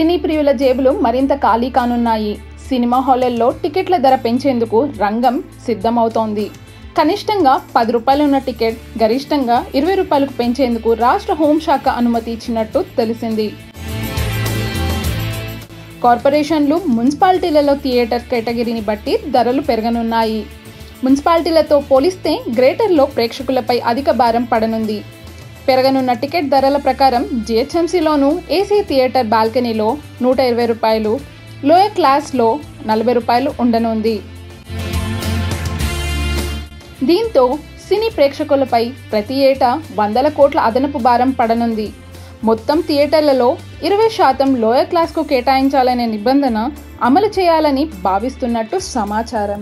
సినీ ప్రియుల జేబులు మరింత ఖాళీ కానున్నాయి. సినిమా హాలల్లో టికెట్ల ధర పెంచేందుకు రంగం సిద్ధమవుతోంది. కనిష్టంగా పది రూపాయలు ఉన్న టికెట్ గరిష్టంగా ఇరవై రూపాయలకు పెంచేందుకు రాష్ట్ర హోంశాఖ అనుమతి ఇచ్చినట్టు తెలిసింది. కార్పొరేషన్లు మున్సిపాలిటీలలో థియేటర్ కేటగిరీని బట్టి ధరలు పెరగనున్నాయి. మున్సిపాలిటీలతో పోలిస్తే గ్రేటర్లో ప్రేక్షకులపై అధిక భారం పడనుంది. పెరగనున్న టికెట్ ధరల ప్రకారం జిహెచ్ఎంసీలోను ఏసీ థియేటర్ బాల్కనీలో నూట ఇరవై రూపాయలు లోయర్ క్లాస్లో నలభై రూపాయలు ఉండనుంది. దీంతో సినీ ప్రేక్షకులపై ప్రతి ఏటా వందల కోట్ల అదనపు భారం పడనుంది. మొత్తం థియేటర్లలో ఇరవై శాతం లోయర్ క్లాస్కు కేటాయించాలనే నిబంధన అమలు చేయాలని భావిస్తున్నట్టు సమాచారం.